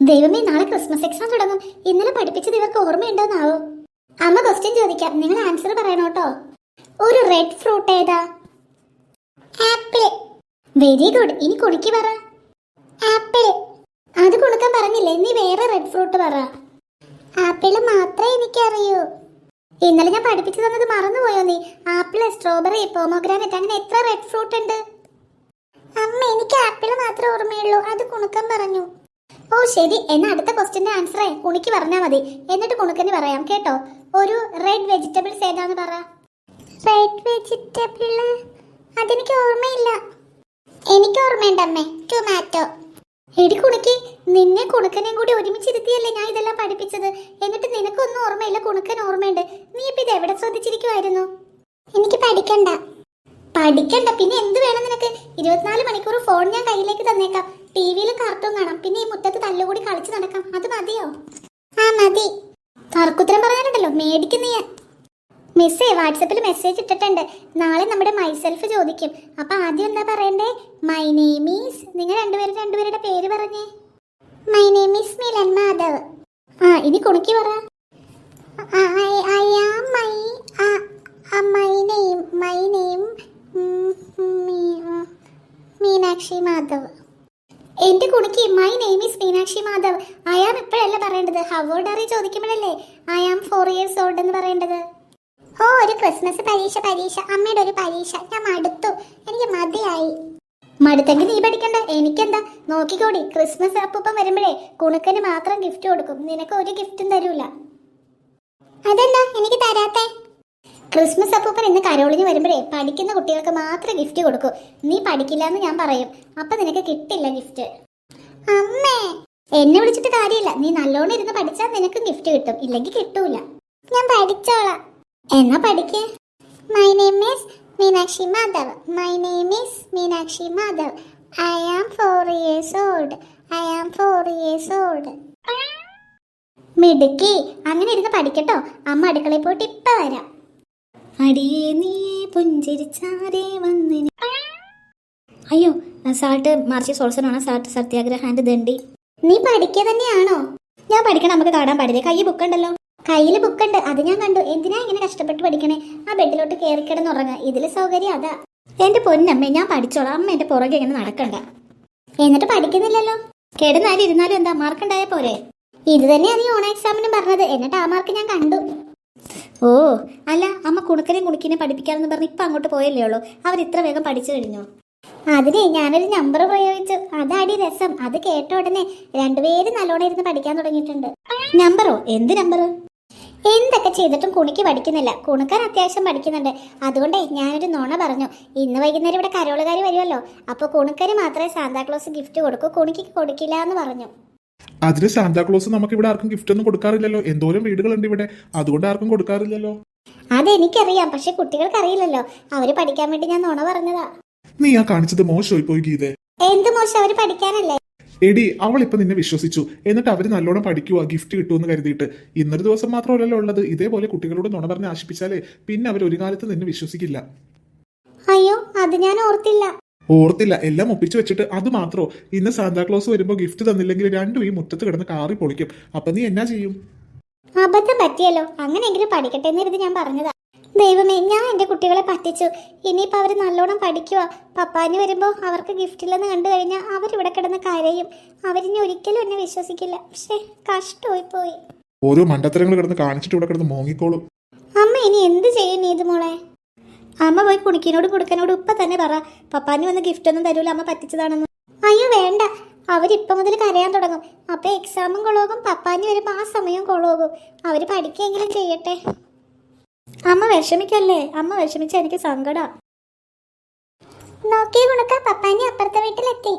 ദൈവമേ നാളെ Christmas exam തുടങ്ങും. ഇന്നലെ പഠിപ്പിച്ചത് ഇവർക്ക് ഓർമ്മയുണ്ടോന്നാവോ? അമ്മ ക്വസ്റ്റ്യൻ ചോദിക്കാം. നിങ്ങൾ ആൻസർ പറയണം ഒരു റെഡ് ഫ്രൂട്ട് ഏതാ? ആപ്പിൾ. വെരി ഗുഡ് ഇനി കുണിക്ക് പറ. ആപ്പിൾ. അത് കൊടുക്കാൻ പറഞ്ഞില്ലേ? നീ വേറെ റെഡ് ഫ്രൂട്ട് പറ. ആപ്പിൾ മാത്രമേ എനിക്കറിയൂ. ഇന്നലെ ഞാൻ പഠിപ്പിച്ചു തന്നത് മറന്നുപോയോ നീ? ആപ്പിൾ സ്ട്രോബെറി പോമോഗ്രാനറ്റ് അങ്ങനെ എത്ര റെഡ് ഫ്രൂട്ട് ഉണ്ട്? അമ്മ എനിക്ക് ആപ്പിൾ മാത്രമേ ഓർമ്മയുള്ളൂ. അത് കുണുക്കം പറഞ്ഞു. ഓ ശരി. എന്നാ അടുത്ത ക്വസ്റ്റിന്റെ ആൻസറേ കുണിക്ക് പറഞ്ഞാ മതി. എന്നിട്ട് കുണുക്കന് പറയാം കേട്ടോ? ഒരു റെഡ് വെജിറ്റബിൾസ് ഏതാന്ന് പറ. റെഡ് വെജിറ്റബിൾ അതെനിക്ക് ഓർമ്മയില്ല. എനിക്ക് ഓർമ്മയുണ്ട് അമ്മേ. ടൊമാറ്റോ എടി കുണുക്കി നിന്നെ കുണുക്കനെയും കൂടി ഒരുമിച്ചിരുത്തിയല്ലേ ഞാൻ ഇതെല്ലാം പഠിപ്പിച്ചത്? എന്നിട്ട് നിനക്കൊന്നും ഓർമ്മയില്ല കുണുക്കൻ ഓർമ്മയുണ്ട്. നീ ഇപ്പൊ ഇത് എവിടെ ശ്രദ്ധിച്ചിരിക്കുമായിരുന്നു എനിക്ക് പഠിക്കണ്ട. പഠിക്കണ്ട. പിന്നെ എന്ത് വേണം നിനക്ക്? ഇരുപത്തിനാല് മണിക്കൂർ ഫോൺ ഞാൻ കയ്യിലേക്ക് തന്നേക്കാം. ടി വിയിൽ കാർട്ടൂൺ കാണാം. പിന്നെ ഈ മുറ്റത്ത് തല്ലുകൂടി കളിച്ചു നടക്കാം. അത് മതിയോ? ആ മതി. തർക്കുത്തരം പറഞ്ഞിട്ടുണ്ടല്ലോ. മേടിക്കുന്ന ഞാൻ. മിസ്സേ വാട്സപ്പിൽ മെസ്സേജ് ഇട്ടിട്ടുണ്ട്. നാളെ നമ്മുടെ മൈസെൽഫ് ചോദിക്കും. അപ്പൊ ആദ്യം എന്താ പറയണ്ടേ? മൈ നെയിം ഈസ് നിങ്ങൾ രണ്ടുപേരും രണ്ടുപേരുടെ പേര് പറഞ്ഞേ. My name is Milan Madhav. ആ ഇനി കുണുക്കി പറ. I am my my name my name Meenakshi Madhav. എന്റെ കുണിക്ക് my name is Meenakshi Madhav. I am ഇപ്പോഴല്ല പറയേണ്ടത്. How old are ചോദിക്കുമ്പോഴല്ലേ? I am four years old എന്ന് പറയേണ്ടത്. ഓ ഒരു ക്രിസ്മസ് പരീക്ഷ പരീക്ഷ. അമ്മയുടെ ഒരു പരീക്ഷ. ഞാൻ മടുത്തു. എനിക്ക് മതിയായി. മടുത്തെങ്കിൽ നീ പഠിക്കണ്ട. എനിക്കെന്താ? നോക്കിക്കോടി. ക്രിസ്മസ് അപ്പൊപ്പം വരുമ്പോഴേ കുണുക്കന് മാത്രം ഗിഫ്റ്റ് കൊടുക്കും. നിനക്ക് ഒരു ഗിഫ്റ്റും തരൂല. അതെന്താ എനിക്ക് തരാത്തേ. ക്രിസ്മസ് അപ്പൂപ്പൻ ഇന്ന് കരോളിന് വരുമ്പോഴേ പഠിക്കുന്ന കുട്ടികൾക്ക് മാത്രം ഗിഫ്റ്റ് കൊടുക്കൂ. നീ പഠിക്കില്ല എന്ന് ഞാൻ പറയും. അപ്പൊ നിനക്ക് കിട്ടില്ല ഗിഫ്റ്റ് അമ്മേ എന്നെ വിളിച്ചിട്ട് കാര്യമില്ല. നീ നല്ലോണം ഇരുന്ന് പഠിച്ചാൽ നിനക്ക് ഗിഫ്റ്റ് കിട്ടും. ഇല്ലെങ്കിൽ കിട്ടൂല. ഞാൻ പഠിച്ചോളാം. എന്നാ പഠിക്കേ? My name is Meenakshi Madhav my name is Meenakshi Madhav I am four years old I am four years old മിടുക്കി അങ്ങനെ ഇരുന്ന് പഠിക്കട്ടോ. അമ്മ അടുക്കളയിൽ പോയിട്ട് ഇപ്പൊ വരാം. അടിയേ നീ പുഞ്ചിരിച്ചാരേ വന്നിന് അയ്യോ സാൾട്ട് മാർച്ച് സോൾസനാണ് സാൾട്ട് സത്യാഗ്രഹാന്റെ ദണ്ടി നീ പഠിക്കുക തന്നെയാണോ? ഞാൻ പഠിക്കണം നമുക്ക് കാണാൻ പാടില്ലേ? കൈ ബുക്കുണ്ടല്ലോ കയ്യിൽ ബുക്കുണ്ട് അത് ഞാൻ കണ്ടു. എന്തിനാ ഇങ്ങനെ കഷ്ടപ്പെട്ട് പഠിക്കണേ? ആ ബെഡിലോട്ട് കയറി കിടന്നുറങ്ങുക ഇതിൽ സൗകര്യം അതാ. എന്റെ പൊന്നമ്മേ ഞാൻ പഠിച്ചോളാം. അമ്മ എന്റെ പുറകെ ഇങ്ങനെ നടക്കണ്ട. എന്നിട്ട് പഠിക്കുന്നില്ലല്ലോ? കിടന്നാലും ഇരുന്നാലും എന്താ? മാർക്കുണ്ടായ പോരെ. ഇത് തന്നെയാണ് നീ ഓണ എക്സാമിന് പറഞ്ഞത്. എന്നിട്ട് ആ മാർക്ക് ഞാൻ കണ്ടു. ഓ അല്ല അമ്മ കുണുക്കനെയും കുണുക്കിനെ പഠിപ്പിക്കാമെന്ന് പറഞ്ഞ് ഇപ്പൊ അങ്ങോട്ട് പോയല്ലേ ഉള്ളൂ. അവർ ഇത്ര വേഗം പഠിച്ചു കഴിഞ്ഞു? അതിനെ ഞാനൊരു നമ്പർ പ്രയോഗിച്ചു. അതാടി രസം. അത് കേട്ട ഉടനെ രണ്ടുപേരും നല്ലോണം ഇരുന്ന് പഠിക്കാൻ തുടങ്ങിയിട്ടുണ്ട്. നമ്പറോ എന്ത് നമ്പർ എന്തൊക്കെ ചെയ്തിട്ടും കുണിക്ക് പഠിക്കുന്നില്ല. കുണുക്കാൻ അത്യാവശ്യം പഠിക്കുന്നുണ്ട്. അതുകൊണ്ടേ ഞാനൊരു നോണ പറഞ്ഞു. ഇന്ന് വൈകുന്നേരം ഇവിടെ കരോളുകാർ വരുമല്ലോ. അപ്പോൾ കുണുക്കന് മാത്രമേ സാന്താക്ലോസ് ഗിഫ്റ്റ് കൊടുക്കൂ. കുണിക്ക് കൊടുക്കില്ല എന്ന് പറഞ്ഞു. അതിന് സാന്താക്ലോസ് നമുക്ക് ഇവിടെ ആർക്കും ഗിഫ്റ്റ് ഒന്നും കൊടുക്കാറില്ലല്ലോ. എന്തോരം വീടുകളുണ്ട് ഇവിടെ. അതുകൊണ്ട് ആർക്കും കൊടുക്കാറില്ലല്ലോ. അതെനിക്കറിയാം. പക്ഷെ കുട്ടികൾക്ക് അറിയില്ലല്ലോ അവർ പഠിക്കാൻ വേണ്ടി ഞാൻ നുണ പറഞ്ഞതാ. നീ ആ കാണിച്ചത് മോശമായി പോയി ഗീതേ. എന്ത് മോശം? അവർ പഠിക്കാനല്ലേ? എടി അവൾ ഇപ്പൊ നിന്നെ വിശ്വസിച്ചു. എന്നിട്ട് അവർ നല്ലോണം പഠിക്കുക ഗിഫ്റ്റ് കിട്ടുമെന്ന് കരുതിയിട്ട്. ഇന്നൊരു ദിവസം മാത്രമല്ലല്ലോ ഉള്ളത്. ഇതേപോലെ കുട്ടികളോട് നുണ പറഞ്ഞ് ആശിപ്പിച്ചാലേ പിന്നെ അവർ ഒരു കാലത്ത് നിന്നെ വിശ്വസിക്കില്ല. അയ്യോ അത് ഞാൻ ഓർത്തില്ല. ഓർത്തില്ല. എല്ലാം ഒപ്പിച്ചു വെച്ചിട്ട് അത് മാത്രോ. ഇന്ന് സാന്താക്ലോസ് വരുമ്പോൾ ഗിഫ്റ്റ് തന്നില്ലെങ്കിൽ രണ്ടും ഈ മുറ്റത്ത് കിടന്ന് കാറി പൊളിക്കും. അപ്പൊ നീ എന്നാ ചെയ്യും? അബദ്ധം പറ്റിയല്ലോ. അങ്ങനെയെങ്കിലും പഠിക്കട്ടെ എന്നിരുന്ന് ഞാൻ പറഞ്ഞതാ. ദൈവമേ ഞാൻ എന്റെ കുട്ടികളെ പറ്റിച്ചു. ഇനിയിപ്പോ അവർ നല്ലോണം പഠിക്കുക പപ്പാന് വരുമ്പോ അവർക്ക് ഗിഫ്റ്റ് ഇല്ലെന്ന് കണ്ടു കഴിഞ്ഞാൽ അവരിവിടെ കിടന്ന് കരയും. അവരിനി ഒരിക്കലും എന്നെ വിശ്വസിക്കില്ല. പക്ഷേ കഷ്ടമായി പോയി ഓരോ മണ്ടത്തരങ്ങൾ കിടന്ന് കാണിച്ചിട്ട് ഇവിടെ കിടന്ന് മോങ്ങിക്കോളും. അമ്മ ഇനി എന്ത് ചെയ്യും നീത് മോളെ അമ്മ പോയി കുണിക്കിനോട് കുടുക്കനോട് ഇപ്പൊ തന്നെ പറ. പപ്പാന് വന്ന് ഗിഫ്റ്റ് ഒന്നും തരൂല അമ്മ പറ്റിച്ചതാണെന്ന്. അയ്യോ വേണ്ട. അവരിപ്പൊ മുതൽ കരയാൻ തുടങ്ങും. അപ്പൊ എക്സാമും കൊളോകും പപ്പാനി വരുമ്പോ ആ സമയം കൊളോകും. അവർ പഠിക്കെങ്കിലും ചെയ്യട്ടെ. അമ്മ വിഷമിക്കല്ലേ? അമ്മ വിഷമിച്ച എനിക്ക് സങ്കട. നോക്കി കുണുക്ക പപ്പാനി അപ്പുറത്തെ വീട്ടിലെത്തി.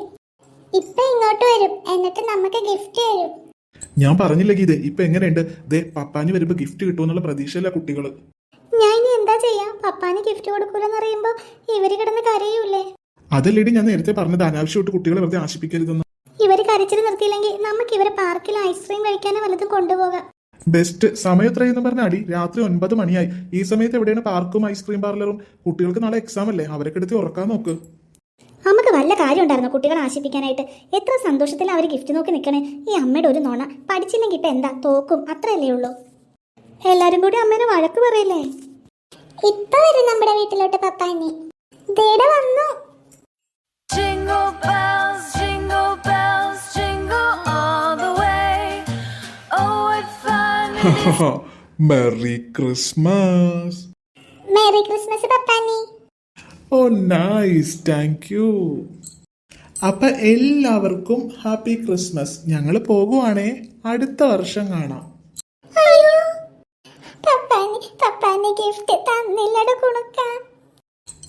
ഇപ്പൊ ഇങ്ങോട്ട് വരും. എന്നിട്ട് നമുക്ക് ഗിഫ്റ്റ് തരും. ഞാൻ പറഞ്ഞില്ല ഗീത ഇപ്പൊ എങ്ങനെയുണ്ട്? ദേ പപ്പാനി വരുമ്പോ ഗിഫ്റ്റ് കിട്ടുമെന്നുള്ള പ്രതീക്ഷയില്ല കുട്ടികൾ? ഞാൻ ഇനി എന്താ ചെയ്യാ? പപ്പാന് ഗിഫ്റ്റ് കൊടുക്കൂലെന്ന് അറിയുമ്പോ ഇവർ കിടന്ന് കരയൂലേ? അതല്ലേടി ഞാൻ നേരത്തെ പറഞ്ഞത് അനാവശ്യമായിട്ട് കുട്ടികളെ വെറുതെ ആശിപ്പിക്കരുതെന്ന്. ഇവർ കരച്ചിൽ നിർത്തിയില്ലെങ്കിൽ നമുക്ക് ഇവരെ പാർക്കിൽ ഐസ്ക്രീം കഴിക്കാനോ വല്ലതും കൊണ്ടുപോകാം. ബെസ്റ്റ് സമയം എത്രയെന്ന് പറഞ്ഞ അടി രാത്രി ഒൻപത് മണിയായി. ഈ സമയത്ത് എവിടെയാണ് പാർക്കും ഐസ്ക്രീം പാർലറും കുട്ടികൾക്ക് നാളെ എക്സാം അല്ലേ? അവരൊക്കെ എടുത്ത് ഉറക്കാൻ നോക്ക്. നമുക്ക് വല്ല കാര്യം ഉണ്ടായിരുന്നു കുട്ടികളെ ആശിപ്പിക്കാനായിട്ട്? എത്ര സന്തോഷത്തിൽ അവർ ഗിഫ്റ്റ് നോക്കി നിൽക്കണേ ഈ അമ്മയുടെ ഒരു നോണ. പഠിച്ചില്ലെങ്കിൽ ഇപ്പൊ എന്താ? തോക്കും. അത്രയല്ലേ ഉള്ളൂ. എല്ലാരും കൂടി അമ്മേനെ വഴക്ക് പറയില്ലേ? ഇപ്പൊ വരും നമ്മുടെ വീട്ടിലോട്ട് പപ്പാനി. ദേടെ വന്നു. Jingle bells, jingle bells, jingle all the way. Oh, what fun it is merry Christmas merry Christmas Pappani. Oh nice thank you അപ്പൊ എല്ലാവർക്കും ഹാപ്പി ക്രിസ്മസ് ഞങ്ങൾ പോകുവാണേ. അടുത്ത വർഷം കാണാം അയ്യോ പപ്പാനി പപ്പാനി ഗിഫ്റ്റ് തന്നില്ലട കുണുക്കാൻ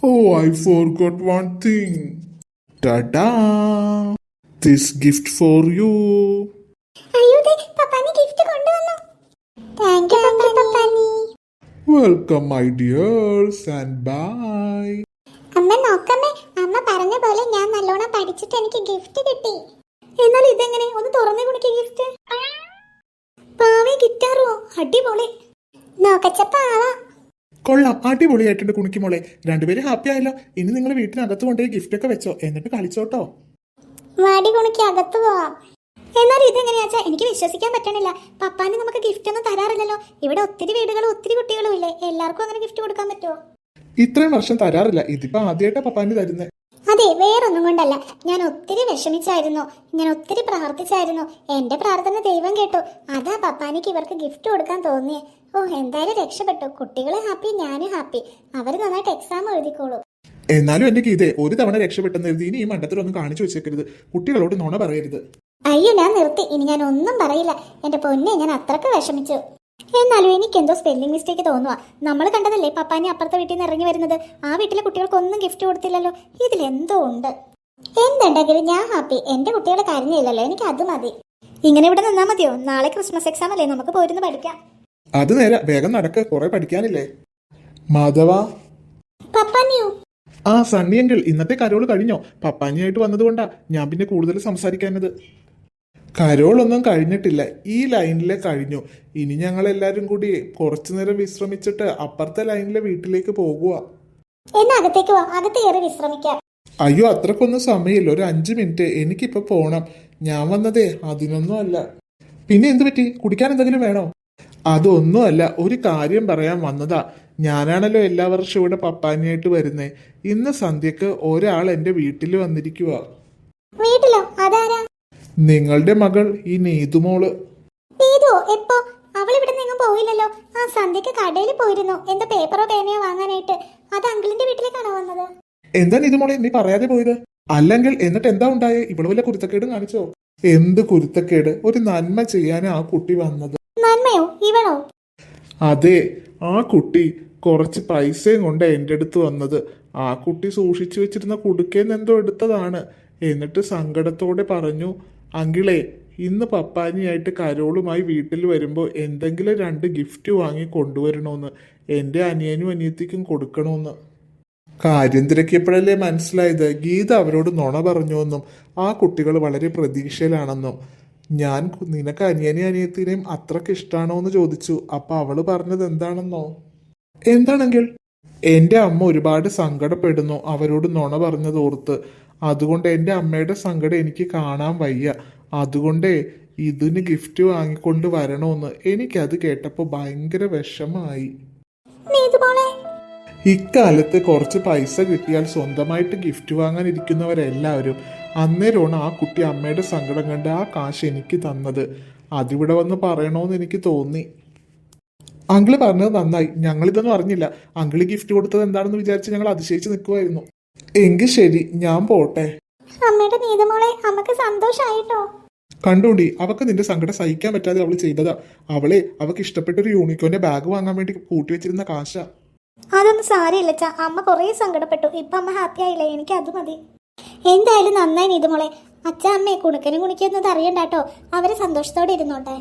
oh I forgot one thing ടാ ദിസ് ഗിഫ്റ്റ് ഫോർ യു അയ്യോ ദേ പപ്പാനി ഗിഫ്റ്റ് കൊണ്ടുവന്നു. Thank you Pappani. Welcome my dears and bye അമ്മ നോക്കമ്മേ അമ്മ പറഞ്ഞ പോലെ ഞാൻ നല്ലോണം പഠിച്ചിട്ട് എനിക്ക് ഗിഫ്റ്റ് കിട്ടി. എന്നാൽ ഇതെങ്ങനെ? ഒന്ന് തുറന്നു കുണിക്ക് ഗിഫ്റ്റ് പാവി ഗിറ്റാറോ അടിപൊളി. നോക്കച്ചപ്പാവ കൊള്ളാം. അടിപൊളിയായിട്ടുണ്ട് കുണിക്കുമോളെ രണ്ടുപേരും ഹാപ്പി ആയല്ലോ. ഇനി നിങ്ങൾ വീട്ടിനകത്ത് കൊണ്ടുപോയി ഗിഫ്റ്റ് ഒക്കെ വെച്ചോ. എന്നിട്ട് കളിച്ചോട്ടോ. വാടി കുണിക്ക് അകത്ത് പോവാം എന്നാൽ ഇതെങ്ങനെയാച്ചാ എനിക്ക് വിശ്വസിക്കാൻ പറ്റണില്ല. പപ്പാന് നമുക്ക് ഗിഫ്റ്റ് ഒന്നും തരാറില്ലല്ലോ. ഇവിടെ ഒത്തിരി വീടുകളും ഒത്തിരി കുട്ടികളും ഇല്ലേ. എല്ലാവർക്കും അങ്ങനെ ഗിഫ്റ്റ് കൊടുക്കാൻ പറ്റുമോ ഇത്രയും വർഷം തരാറില്ല. ഇതിപ്പോ ആദ്യമായിട്ടാ പപ്പാന് തരുന്നേ. അതെ വേറൊന്നും കൊണ്ടല്ല. ഞാൻ ഒത്തിരി വിഷമിച്ചായിരുന്നു. ഞാൻ ഒത്തിരി പ്രാർത്ഥിച്ചായിരുന്നു. എന്റെ പ്രാർത്ഥന ദൈവം കേട്ടു. അതാ പപ്പാനിക്ക് ഇവർക്ക് ഗിഫ്റ്റ് കൊടുക്കാൻ തോന്നിയേ. ഓ എന്തായാലും രക്ഷപ്പെട്ടു. കുട്ടികളെ ഹാപ്പി ഞാനും ഹാപ്പി അവർ നന്നായിട്ട് എക്സാം എഴുതിക്കോളൂ. എന്നാലും എന്റെ ഗീതേ ഒരു തവണ രക്ഷപ്പെട്ടെന്ന് എഴുതി ഇനി ഈ മണ്ടത്തിലൊന്നും കാണിച്ചു വെച്ചേക്കരുത്. കുട്ടികളോട് നുണ പറയരുത്. അയ്യോ ഞാൻ നിർത്തി. ഇനി ഞാൻ ഒന്നും പറയില്ല. എന്റെ പൊന്നെ ഞാൻ അത്രയ്ക്ക് വിഷമിച്ചു. എന്നാലും എനിക്ക് എന്തോ സ്പെല്ലിംഗ് മിസ്റ്റേക്ക് തോന്നുക നമ്മൾ കണ്ടതല്ലേ പപ്പാനി അപ്പുറത്തെ വീട്ടിൽ നിന്ന് ഇറങ്ങി വരുന്നത്? ആ വീട്ടിലെ കുട്ടികൾക്കൊന്നും ഗിഫ്റ്റ് കൊടുത്തില്ലല്ലോ. ഇതിൽ എന്തോ ഉണ്ട്. എന്തുണ്ടെങ്കിലും ഞാൻ ഹാപ്പി എന്റെ കുട്ടികളെ കരഞ്ഞില്ലല്ലോ. എനിക്ക് അത് മതി. ഇങ്ങനെ ഇവിടെ നിന്നാൽ മതിയോ? നാളെ ക്രിസ്മസ് എക്സാം അല്ലേ? നമുക്ക് പോയിരുന്നു പഠിക്കാം. അത് നേരെ വേഗം നടക്ക്. കുറെ പഠിക്കാനില്ലേ? മാധവ? പപ്പാനിയോ? ആ സണ്ണിയെങ്കിൽ. ഇന്നത്തെ കരോൾ കഴിഞ്ഞോ? പപ്പാനിയായിട്ട് വന്നതുകൊണ്ടാ ഞാൻ പിന്നെ കൂടുതൽ സംസാരിക്കാനത് കരോളൊന്നും കഴിഞ്ഞിട്ടില്ല. ഈ ലൈനിലെ കഴിഞ്ഞു. ഇനി ഞങ്ങൾ എല്ലാരും കൂടി കുറച്ചു നേരം വിശ്രമിച്ചിട്ട് അപ്പുറത്തെ ലൈനിലെ വീട്ടിലേക്ക് പോകുക എന്നാ അകത്തേക്ക് വാ. അകത്ത് കയറി വിശ്രമിക്കാം. അയ്യോ അത്രക്കൊന്നും സമയമില്ല. ഒരു അഞ്ച് മിനിറ്റ്. എനിക്കിപ്പോ പോണം. ഞാൻ വന്നതേ അതിനൊന്നും അല്ല പിന്നെ എന്ത് പറ്റി? കുടിക്കാൻ എന്തെങ്കിലും വേണോ? അതൊന്നും അല്ല ഒരു കാര്യം പറയാൻ വന്നതാ. ഞാനാണല്ലോ എല്ലാ വർഷവും ഇവിടെ പപ്പാനിയായിട്ട് വരുന്നേ. ഇന്ന് സന്ധ്യക്ക് ഒരാൾ എന്റെ വീട്ടിൽ വന്നിരിക്കുക വീട്ടിലോ? അതാരാ നിങ്ങളുടെ മകൾ ഈ നീതുമോൾ. നീതോ എപ്പോ? അവൾ ഇവിടെ നിന്നും പോയില്ലല്ലോ ആ സന്ധ്യക്ക് കടയിൽ പോയിരുന്നു. എന്താ പേപ്പറോ പേനയോ വാങ്ങാനായിട്ട്. അത് അങ്കിളിന്റെ വീട്ടിലേക്കാണോ വന്നത്? എന്താ നീതുമോളെ നീ പറയാതെ പോയത്? അല്ലെങ്കിൽ എന്നിട്ട് എന്താ ഉണ്ടായേ? ഇവൾ വല്ല കുരുത്തക്കേട് കാണിച്ചോ? എന്ത് കുരുത്തക്കേട്? ഒരു നന്മ ചെയ്യാൻ ആ കുട്ടി വന്നത്. നന്മയോ? ഇവളോ? അതെ ആ കുട്ടി കുറച്ച് പൈസയും കൊണ്ട് എന്റെ അടുത്ത് വന്നത്. ആ കുട്ടി സൂക്ഷിച്ചു വെച്ചിരുന്ന കുടുക്കേന്ന് എന്തോ എടുത്തതാണ്. എന്നിട്ട് സങ്കടത്തോടെ പറഞ്ഞു അങ്കിളെ ഇന്ന് പപ്പാനിയായിട്ട് കരോളുമായി വീട്ടിൽ വരുമ്പോൾ എന്തെങ്കിലും രണ്ട് ഗിഫ്റ്റ് വാങ്ങി കൊണ്ടുവരണമെന്ന് എന്റെ അനിയനും അനിയത്തിക്കും കൊടുക്കണമെന്ന് കാര്യം തിരക്കിയപ്പോഴല്ലേ മനസ്സിലായത്? ഗീത അവരോട് നുണ പറഞ്ഞുവെന്നും ആ കുട്ടികൾ വളരെ പ്രതീക്ഷയിലാണെന്നും. ഞാൻ നിനക്ക് അനിയനെയും അനിയത്തിനെയും അത്രയ്ക്ക് ഇഷ്ടമാണോ എന്ന് ചോദിച്ചു. അപ്പോൾ അവൾ പറഞ്ഞത് എന്താണെന്നോ? എന്താണെങ്കിൽ എന്റെ അമ്മ ഒരുപാട് സങ്കടപ്പെടുന്നു. അവരോട് നുണ പറഞ്ഞത് ഓർത്ത്. അതുകൊണ്ട് എന്റെ അമ്മയുടെ സങ്കടം എനിക്ക് കാണാൻ വയ്യ. അതുകൊണ്ട് ഇതിന് ഗിഫ്റ്റ് വാങ്ങിക്കൊണ്ട് വരണമെന്ന് എനിക്കത് കേട്ടപ്പോൾ ഭയങ്കര വിഷമായി. ഇക്കാലത്ത് കുറച്ച് പൈസ കിട്ടിയാൽ സ്വന്തമായിട്ട് ഗിഫ്റ്റ് വാങ്ങാൻ ഇരിക്കുന്നവരെല്ലാവരും അന്നേരമാണ് ആ കുട്ടി അമ്മയുടെ സങ്കടം കണ്ട് ആ കാശ് എനിക്ക് തന്നത്. അതിവിടെ വന്ന് പറയണമെന്ന് എനിക്ക് തോന്നി. അങ്കിൾ പറഞ്ഞത് നന്നായി. ഞങ്ങളിതൊന്നും അറിഞ്ഞില്ല. അങ്കിൾ ഗിഫ്റ്റ് കൊടുത്തത് എന്താണെന്ന് വിചാരിച്ച് ഞങ്ങൾ അതിശയിച്ച് നിൽക്കുമായിരുന്നു എങ്കിൽ ശരി ഞാൻ പോട്ടെ. അമ്മയുടെ നീതു മോളെ അമ്മയ്ക്ക് സന്തോഷായിട്ടോ? കണ്ടോണ്ടി അവക്ക് നിന്റെ സങ്കടം സഹിക്കാൻ പറ്റാതെ അവൾ ചെയ്തതാ. അവളെ അവക്ക് ഇഷ്ടപ്പെട്ട ഒരു യൂണിക്കോന്റെ ബാഗ് വാങ്ങാൻ വേണ്ടി കൂട്ടി വെച്ചിരുന്ന കാശ. അതൊന്നും സാരമില്ല ചാ അമ്മ കുറേ സങ്കടപ്പെട്ടു. ഇപ്പൊ അമ്മ ഹാപ്പി ആയില്ലേ? എനിക്ക് അത് മതി. എന്തായാലും നന്നായി നീതുമോളെ. അച്ഛ അമ്മയെ കുണുക്കനും കുണിക്കുന്നത് അറിയണ്ടാട്ടോ അവരെ സന്തോഷത്തോടെ ഇരുന്നോട്ടെ.